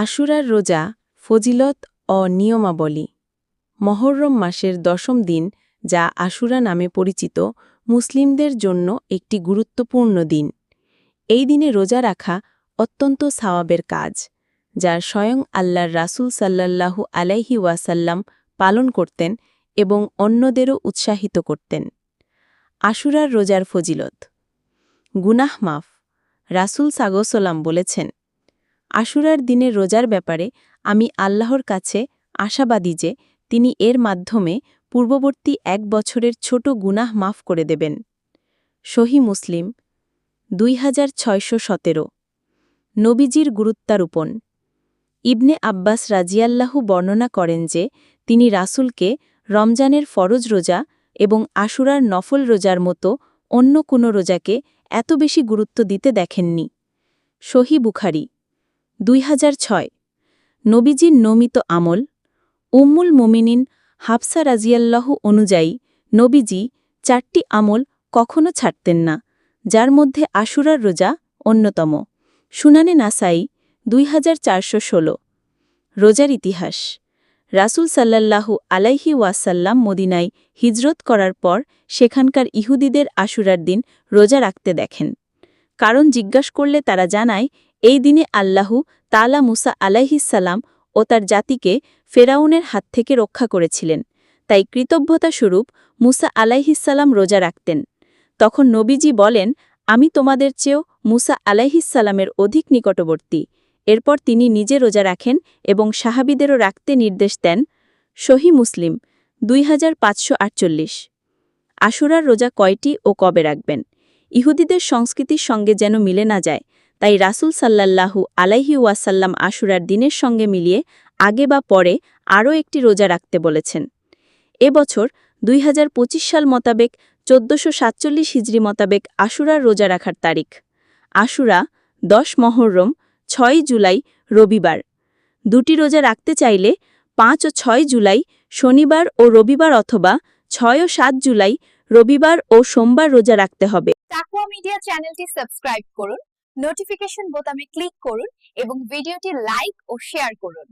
আশুরার রোজা ফজিলত ও নিয়মাবলী। মহরম মাসের দশম দিন, যা আশুরা নামে পরিচিত, মুসলিমদের জন্য একটি গুরুত্বপূর্ণ দিন। এই দিনে রোজা রাখা অত্যন্ত সাওয়াবের কাজ, যা স্বয়ং আল্লাহর রাসূল সাল্লাল্লাহু আলাইহি ওয়াসাল্লাম পালন করতেন এবং অন্যদেরও উৎসাহিত করতেন। আশুরার রোজার ফজিলত। গুনাহ মাফ। রাসূল সাগোসলাম বলেছেন আশুরার দিনের রোজার ব্যাপারে আমি আল্লাহর কাছে আশাবাদী যে তিনি এর মাধ্যমে পূর্ববর্তী এক বছরের ছোট গুনাহ মাফ করে দেবেন। সহি মুসলিম, দুই হাজার ছয়শো সতেরো। নবীজির গুরুত্বারোপণ। ইবনে আব্বাস রাজিয়াল্লাহু বর্ণনা করেন যে তিনি রাসুলকে রমজানের ফরজ রোজা এবং আশুরার নফল রোজার মতো অন্য কোনো রোজাকে এত বেশি গুরুত্ব দিতে দেখেননি। সহি বুখারি। দুই হাজার ছয়। নবীজির নমিত আমল, উম্মুল মোমিনিন হাফসা রাজিয়াল্লাহু অনুযায়ী নবীজি চারটি আমল কখনো ছাড়তেন না, যার মধ্যে আশুরার রোজা অন্যতম। সুনানে নাসাই দুই হাজার চারশো ষোলো। রোজার ইতিহাস, রাসূল সাল্লাল্লাহু আলাইহি ওয়াসাল্লাম মদিনায় হিজরত করার পর সেখানকার ইহুদিদের আশুরার দিন রোজা রাখতে দেখেন। কারণ জিজ্ঞাস করলে তারা জানায় এই দিনে আল্লাহু তালা মুসা আলাইহিসাল্লাম ও তার জাতিকে ফেরাউনের হাত থেকে রক্ষা করেছিলেন। তাই কৃতজ্ঞতা স্বরূপ মুসা আলাইহিসাল্লাম রোজা রাখতেন। তখন নবীজি বলেন, আমি তোমাদের চেয়েও মুসা আলাইহিসাল্লামের অধিক নিকটবর্তী। এরপর তিনি নিজে রোজা রাখেন এবং সাহাবিদেরও রাখতে নির্দেশ দেন। সহি মুসলিম, দুই হাজার পাঁচশো আটচল্লিশ। আশুরার রোজা কয়টি ও কবে রাখবেন? ইহুদিদের সংস্কৃতির সঙ্গে যেন মিলে না যায় তাই রাসূল সাল্লাল্লাহু আলাইহি ওয়াসাল্লাম আশুরার দিনের সঙ্গে মিলিয়ে আগে বা পরে আরও একটি রোজা রাখতে বলেছেন। এ বছর দুই হাজার পঁচিশ সাল মোতাবেক চোদ্দশো সাতচল্লিশ হিজড়ি মোতাবেক আশুরার রোজা রাখার তারিখ। আশুরা, দশ মহরম, ছয় জুলাই, রবিবার। দুটি রোজা রাখতে চাইলে পাঁচ ও ছয় জুলাই, শনিবার ও রবিবার অথবা ছয় ও সাত জুলাই, রবিবার ও সোমবার রোজা রাখতে হবে। তাকুয়া মিডিয়া চ্যানেলটি সাবস্ক্রাইব করুন। নোটিফিকেশন বোতামে ক্লিক করুন এবং ভিডিওটি লাইক ও শেয়ার করুন।